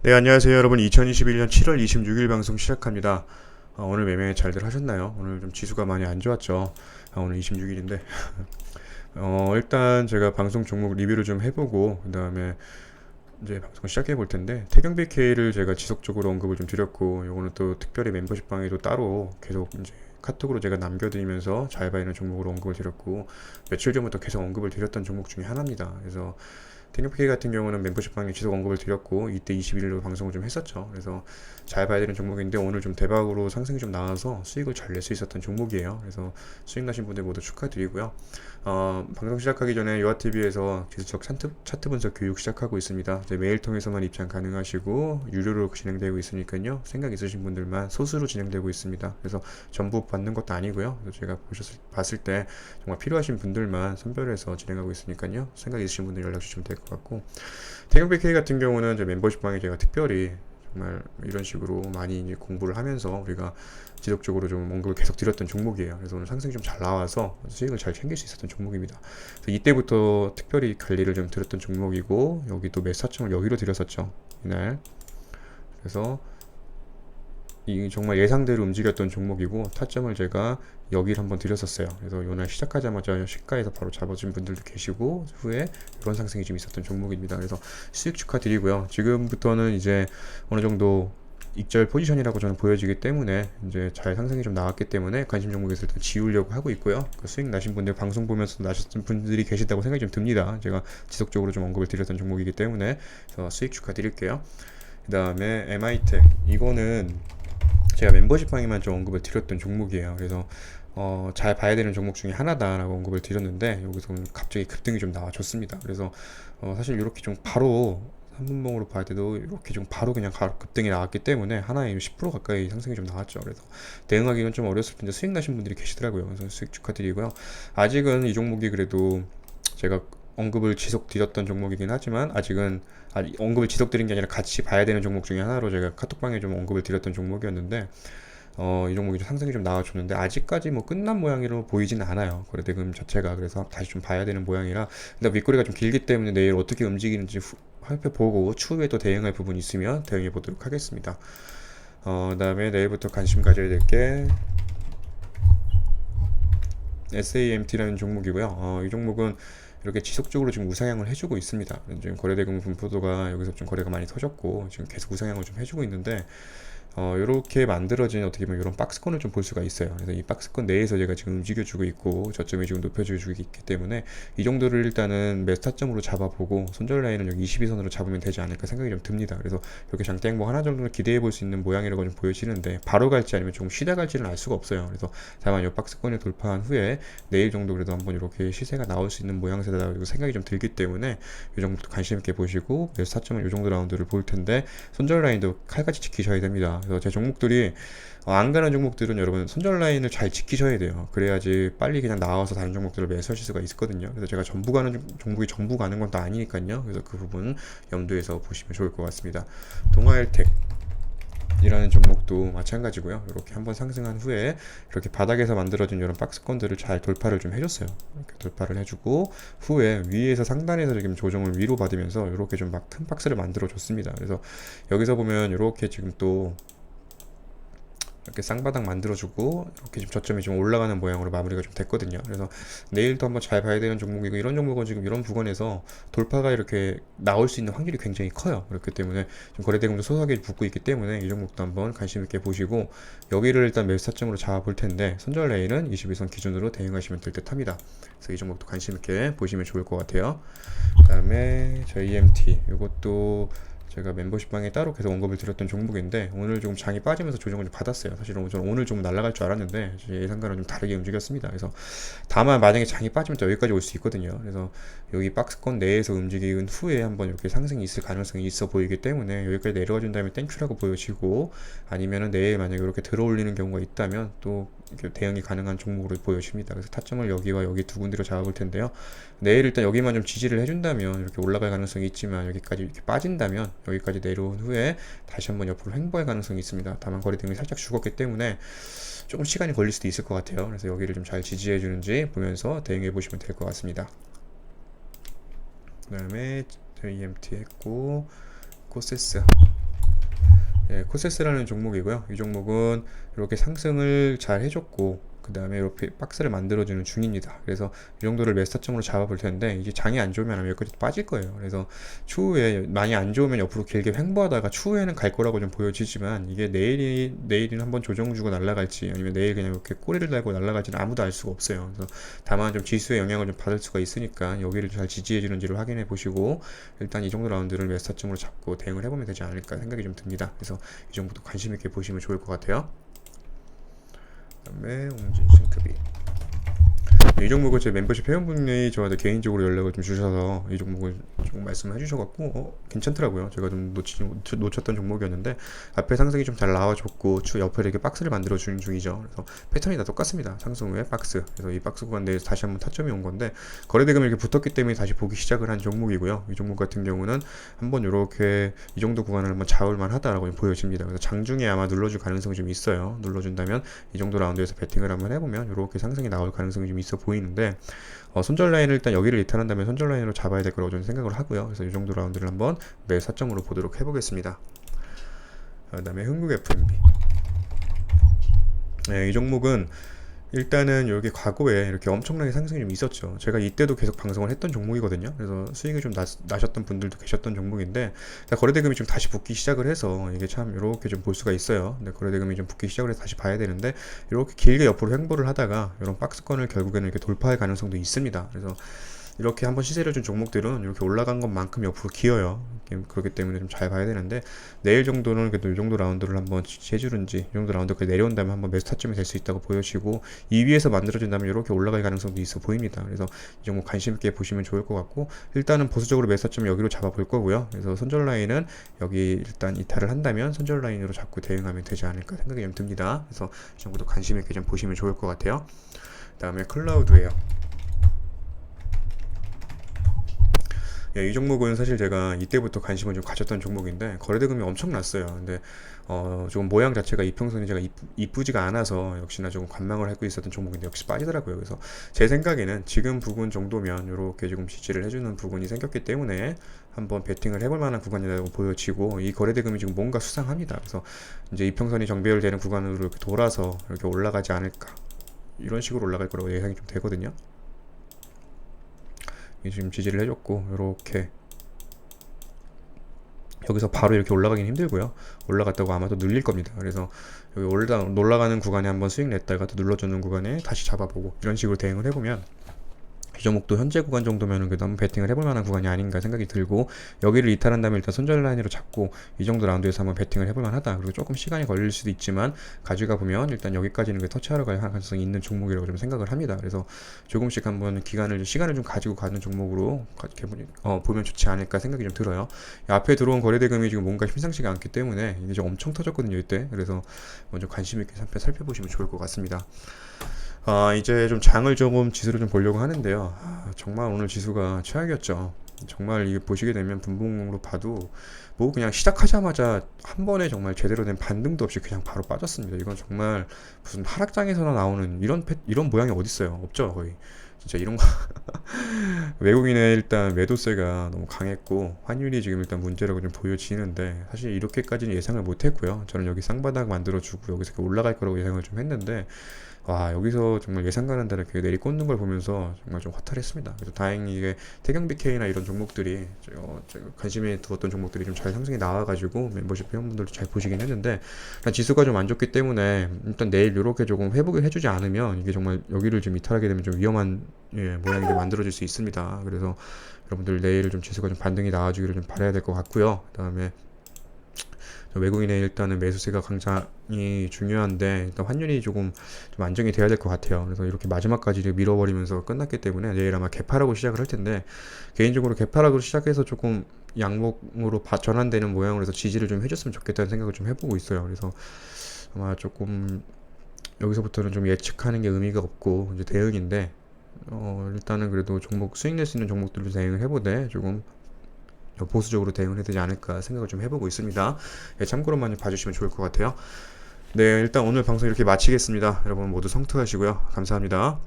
네, 안녕하세요, 여러분. 2021년 7월 26일 방송 시작합니다. 어, 오늘 매매 잘들 하셨나요? 오늘 좀 지수가 많이 안 좋았죠. 아, 오늘 26일인데. 어, 일단 제가 방송 종목 리뷰를 좀 해보고, 그 다음에 이제 방송 시작해 볼 텐데, 태경비 K를 제가 지속적으로 언급을 좀 드렸고, 요거는 또 특별히 멤버십 방에도 따로 계속 이제 카톡으로 제가 남겨드리면서 잘 봐야 되는 종목으로 언급을 드렸고, 며칠 전부터 계속 언급을 드렸던 종목 중에 하나입니다. 그래서 테크피케 같은 경우는 멤버십 방에 지속 언급을 드렸고 이때 21일로 방송을 좀 했었죠. 그래서 잘 봐야 되는 종목인데 오늘 좀 대박으로 상승이 좀 나와서 수익을 잘 낼 수 있었던 종목이에요. 그래서 수익 나신 분들 모두 축하드리고요. 어, 방송 시작하기 전에 요아TV에서 기술적 차트, 차트 분석 교육 시작하고 있습니다. 이제 메일 통해서만 입장 가능하시고 유료로 진행되고 있으니까요. 생각 있으신 분들만 소수로 진행되고 있습니다. 그래서 전부 받는 것도 아니고요. 그래서 제가 보셨을 봤을 때 정말 필요하신 분들만 선별해서 진행하고 있으니까요. 생각 있으신 분들 연락 주시면 될것 같고 태경BK 같은 경우는 이제 멤버십 방에 제가 특별히 정말 이런 식으로 많이 이제 공부를 하면서 우리가 지속적으로 좀 언급을 계속 드렸던 종목이에요. 그래서 오늘 상승이 좀 잘 나와서 수익을 잘 챙길 수 있었던 종목입니다. 이때부터 특별히 관리를 좀 드렸던 종목이고 여기 또 매사청을 여기로 드렸었죠. 이날. 그래서 이 정말 예상대로 움직였던 종목이고 타점을 제가 여기를 한번 드렸었어요. 그래서 요날 시작하자마자 시가에서 바로 잡아준 분들도 계시고 후에 이런 상승이 좀 있었던 종목입니다. 그래서 수익 축하드리고요. 지금부터는 이제 어느 정도 익절 포지션이라고 저는 보여지기 때문에 이제 잘 상승이 좀 나왔기 때문에 관심 종목에서 일단 지우려고 하고 있고요. 그 수익 나신 분들 방송 보면서 나셨던 분들이 계시다고 생각이 좀 듭니다. 제가 지속적으로 좀 언급을 드렸던 종목이기 때문에 수익 축하드릴게요. 그 다음에 MI텍 이거는 제가 멤버십 방에만 좀 언급을 드렸던 종목이에요. 그래서 어, 잘 봐야 되는 종목 중에 하나다라고 언급을 드렸는데 여기서 갑자기 급등이 좀 나와줬습니다. 그래서 어, 사실 이렇게 좀 바로 3분봉으로 봐야 돼도 이렇게 좀 바로 그냥 급등이 나왔기 때문에 하나에 10% 가까이 상승이 좀 나왔죠. 그래서 대응하기는 좀 어렸을 텐데 수익 나신 분들이 계시더라고요. 그래서 수익 축하드리고요. 아직은 이 종목이 그래도 제가 언급을 지속 드렸던 종목이긴 하지만 아직은 아직 언급을 지속 드린 게 아니라 같이 봐야 되는 종목 중에 하나로 제가 카톡방에 좀 언급을 드렸던 종목이었는데 어, 이 종목이 좀 상승이 좀 나와줬는데 아직까지 뭐 끝난 모양으로 보이지는 않아요. 거래대금 자체가 그래서 다시 좀 봐야 되는 모양이라 근데 윗꼬리가 좀 길기 때문에 내일 어떻게 움직이는지 후, 살펴보고 추후에 또 대응할 부분이 있으면 대응해 보도록 하겠습니다. 어, 그다음에 내일부터 관심 가져야 될 게 SAMT라는 종목이고요. 어, 이 종목은 이렇게 지속적으로 지금 우상향을 해주고 있습니다. 지금 거래대금 분포도가 여기서 좀 거래가 많이 터졌고 지금 계속 우상향을 좀 해주고 있는데 어, 이렇게 만들어진 어떻게 보면 이런 박스권을 좀 볼 수가 있어요. 그래서 이 박스권 내에서 제가 지금 움직여주고 있고 저점이 지금 높여주고 있기 때문에 이 정도를 일단은 메스타점으로 잡아보고 손절 여기 22선으로 잡으면 되지 않을까 생각이 좀 듭니다. 그래서 이렇게 장대 행보 하나 정도는 기대해 볼 수 있는 모양이라고 좀 보여지는데 바로 갈지 아니면 조금 쉬다 갈지는 알 수가 없어요. 그래서 다만 이 박스권을 돌파한 후에 내일 정도 그래도 한번 이렇게 시세가 나올 수 있는 모양새다 생각이 좀 들기 때문에 이 정도도 관심 있게 보시고 메스타점은 이 정도 라운드를 볼 텐데 손절 라인도 칼같이 지키셔야 됩니다. 그래서 제 종목들이 어, 안 가는 종목들은 여러분 손절 라인을 잘 지키셔야 돼요. 그래야지 빨리 그냥 나와서 다른 종목들을 매수하실 수가 있거든요. 그래서 제가 전부 가는 종목이 전부 가는 건 또 아니니까요. 그래서 그 부분 염두에서 보시면 좋을 것 같습니다. 동아일텍 이라는 종목도 마찬가지고요. 이렇게 한번 상승한 후에 이렇게 바닥에서 만들어진 이런 박스권들을 잘 돌파를 좀 해줬어요. 이렇게 돌파를 해주고 후에 위에서 상단에서 지금 조정을 위로 받으면서 이렇게 좀 막 큰 박스를 만들어 줬습니다. 그래서 여기서 보면 이렇게 지금 또 이렇게 쌍바닥 만들어주고 이렇게 지금 저점이 좀 올라가는 모양으로 마무리가 좀 됐거든요. 그래서 내일도 한번 잘 봐야 되는 종목이고 이런 종목은 지금 이런 부분에서 돌파가 이렇게 나올 수 있는 확률이 굉장히 커요. 그렇기 때문에 좀 거래대금도 소소하게 붙고 있기 때문에 이 종목도 한번 관심 있게 보시고 여기를 일단 매수 타점으로 잡아볼 텐데 손절 레인은 22선 기준으로 대응하시면 될 듯합니다. 그래서 이 종목도 관심 있게 보시면 좋을 것 같아요. 그다음에 저 EMT 이것도 제가 멤버십 방에 따로 계속 언급을 드렸던 종목인데 오늘 좀 장이 빠지면서 조정을 좀 받았어요. 사실은 저는 오늘 좀 날아갈 줄 알았는데 예상과는 좀 다르게 움직였습니다. 그래서 다만 만약에 장이 빠지면 또 여기까지 올 수 있거든요. 그래서 여기 박스권 내에서 움직인 후에 한번 이렇게 상승이 있을 가능성이 있어 보이기 때문에 여기까지 내려와 준 다음에 땡큐라고 보여지고 아니면은 내일 만약에 이렇게 들어올리는 경우가 있다면 또 대응이 가능한 종목으로 보여집니다. 그래서 타점을 여기와 여기 두 군데로 잡아볼 텐데요. 내일 일단 여기만 좀 지지를 해준다면 이렇게 올라갈 가능성이 있지만 여기까지 이렇게 빠진다면 여기까지 내려온 후에 다시 한번 옆으로 횡보할 가능성이 있습니다. 다만 거래 등이 살짝 죽었기 때문에 조금 시간이 걸릴 수도 있을 것 같아요. 그래서 여기를 좀 잘 지지해 주는지 보면서 대응해 보시면 될 것 같습니다. 그 다음에 EMT 했고 코세스 예, 코세스라는 종목이고요. 이 종목은 이렇게 상승을 잘 해줬고 그 다음에 이렇게 박스를 만들어주는 중입니다. 그래서 이 정도를 메스타점으로 잡아볼 텐데 이제 장이 안 좋으면 아마 여기까지 빠질 거예요. 그래서 추후에 많이 안 좋으면 옆으로 길게 횡보하다가 추후에는 갈 거라고 좀 보여지지만 이게 내일이 내일은 한번 조정 주고 날아갈지 아니면 내일 그냥 이렇게 꼬리를 달고 날아갈지는 아무도 알 수가 없어요. 그래서 다만 좀 지수의 영향을 좀 받을 수가 있으니까 여기를 잘 지지해 주는지를 확인해 보시고 일단 이 정도 라운드를 메스타점으로 잡고 대응을 해보면 되지 않을까 생각이 좀 듭니다. 그래서 이 정도도 관심 있게 보시면 좋을 것 같아요. 그다음에 옹진 싱크비 이 종목은 제 멤버십 회원분이 저한테 개인적으로 연락을 좀 주셔서 이 종목을 조금 말씀해 주셔갖고 어, 괜찮더라고요. 제가 좀 놓치, 놓쳤던 종목이었는데 앞에 상승이 좀 잘 나와줬고 추 옆에 이렇게 박스를 만들어 주는 중이죠. 그래서 패턴이 다 똑같습니다. 상승 후에 박스. 그래서 이 박스 구간 내에서 다시 한번 타점이 온 건데 거래대금이 이렇게 붙었기 때문에 다시 보기 시작을 한 종목이고요. 이 종목 같은 경우는 한번 이렇게 이 정도 구간을 한번 잡을 만 하다라고 보여집니다. 그래서 장중에 아마 눌러줄 가능성이 좀 있어요. 눌러준다면 이 정도 라운드에서 배팅을 한번 해보면 이렇게 상승이 나올 가능성이 좀 있어 보이는데 어, 손절 라인을 일단 여기를 이탈한다면 손절 라인으로 잡아야 될 거라고 저는 생각을 하고요. 그래서 이 정도 라운드를 한번 매 4점으로 보도록 해보겠습니다. 그 다음에 흥국 FMB. 네, 이 종목은 일단은 여기 과거에 이렇게 엄청나게 상승이 좀 있었죠. 제가 이때도 계속 방송을 했던 종목이거든요. 그래서 수익이 좀 나, 나셨던 분들도 계셨던 종목인데 거래대금이 좀 다시 붙기 시작을 해서 이게 참 이렇게 좀 볼 수가 있어요. 근데 거래대금이 좀 붙기 시작을 해서 다시 봐야 되는데 이렇게 길게 옆으로 횡보를 하다가 이런 박스권을 결국에는 이렇게 돌파할 가능성도 있습니다. 그래서 이렇게 한번 시세를 준 종목들은 이렇게 올라간 것만큼 옆으로 기어요. 그렇기 때문에 좀 잘 봐야 되는데 내일 정도는 그래도 이 정도 라운드를 한번 해주는지 이 정도 라운드가 내려온다면 한번 매수 타점이 될 수 있다고 보여지고 이 위에서 만들어진다면 이렇게 올라갈 가능성도 있어 보입니다. 그래서 이 종목 관심 있게 보시면 좋을 것 같고 일단은 보수적으로 매수 타점 여기로 잡아볼 거고요. 그래서 손절 라인은 여기 일단 이탈을 한다면 손절 라인으로 잡고 대응하면 되지 않을까 생각이 좀 듭니다. 그래서 이 정도도 관심 있게 좀 보시면 좋을 것 같아요. 그 다음에 클라우드웨어. 예, 이 종목은 사실 제가 이때부터 관심을 좀 가졌던 종목인데 거래대금이 엄청 났어요. 근데 어, 조금 모양 자체가 이평선이 제가 이쁘, 이쁘 지가 않아서 역시나 조금 관망을 하고 있었던 종목인데 역시 빠지더라고요. 그래서 제 생각에는 지금 부분 정도면 이렇게 지금 지지를 해주는 부분이 생겼기 때문에 한번 베팅을 해볼 만한 구간이라고 보여지고 이 거래대금이 지금 뭔가 수상합니다. 그래서 이제 이평선이 정배열되는 구간으로 이렇게 돌아서 이렇게 올라가지 않을까 이런 식으로 올라갈 거라고 예상이 좀 되거든요. 지금 지지를 해줬고 이렇게 여기서 바로 이렇게 올라가긴 힘들고요. 올라갔다고 아마도 눌릴 겁니다. 그래서 여기 올라 올라가는 구간에 한번 수익 냈다가 또 눌러주는 구간에 다시 잡아보고 이런 식으로 대응을 해보면 이 종목도 현재 구간 정도면은 그래도 한번 베팅을 해볼 만한 구간이 아닌가 생각이 들고 여기를 이탈한다면 일단 손절 라인으로 잡고 이 정도 라운드에서 한번 베팅을 해볼 만하다. 그리고 조금 시간이 걸릴 수도 있지만 가져가 보면 일단 여기까지는 그 터치하러 갈 가능성이 있는 종목이라고 좀 생각을 합니다. 그래서 조금씩 한번 기간을 시간을 좀 가지고 가는 종목으로 어, 보면 좋지 않을까 생각이 좀 들어요. 앞에 들어온 거래 대금이 지금 뭔가 심상치가 않기 때문에 좀 엄청 터졌거든요 이때. 그래서 먼저 관심 있게 살펴보시면 좋을 것 같습니다. 아, 이제 좀 장을 조금 지수를 좀 보려고 하는데요. 아, 정말 오늘 지수가 최악이었죠. 정말 이게 보시게 되면 분봉으로 봐도 뭐 그냥 시작하자마자 한 번에 정말 제대로 된 반등도 없이 그냥 바로 빠졌습니다. 이건 정말 무슨 하락장에서나 나오는 이런 패, 이런 모양이 어디 있어요? 없죠, 거의. 진짜 이런 거 외국인의 일단 매도세가 너무 강했고 환율이 지금 일단 문제라고 좀 보여지는데 사실 이렇게까지는 예상을 못했고요. 저는 여기 쌍바닥 만들어주고 여기서 올라갈 거라고 예상을 좀 했는데 와 여기서 정말 예상 가는 대로 이렇게 내리 꽂는 걸 보면서 정말 좀 허탈했습니다. 그래서 다행히 이게 태경 BK나 이런 종목들이 어, 관심이 두었던 종목들이 좀 잘 상승이 나와가지고 멤버십 회원분들도 잘 보시긴 했는데 지수가 좀 안 좋기 때문에 일단 내일 이렇게 조금 회복을 해주지 않으면 이게 정말 여기를 좀 이탈하게 되면 좀 위험한 예, 모양이 좀 만들어질 수 있습니다. 그래서 여러분들 내일 좀 지수가 좀 반등이 나와주기를 좀 바라야 될 것 같고요. 그다음에 외국인의 일단은 매수세가 굉장히 중요한데 일단 환율이 조금 좀 안정이 돼야 될 것 같아요. 그래서 이렇게 마지막까지 밀어버리면서 끝났기 때문에 내일 아마 개파락으로 시작을 할 텐데 개인적으로 개파락으로 시작해서 조금 양목으로 전환되는 모양으로 해서 지지를 좀 해줬으면 좋겠다는 생각을 좀 해보고 있어요. 그래서 아마 조금 여기서부터는 좀 예측하는 게 의미가 없고 이제 대응인데 어 일단은 그래도 종목 수익 낼 수 있는 종목들로 대응을 해보되 조금 보수적으로 대응을 해야 되지 않을까 생각을 좀 해보고 있습니다. 예, 참고로만 봐주시면 좋을 것 같아요. 네, 일단 오늘 방송 이렇게 마치겠습니다. 여러분 모두 성투하시고요. 감사합니다.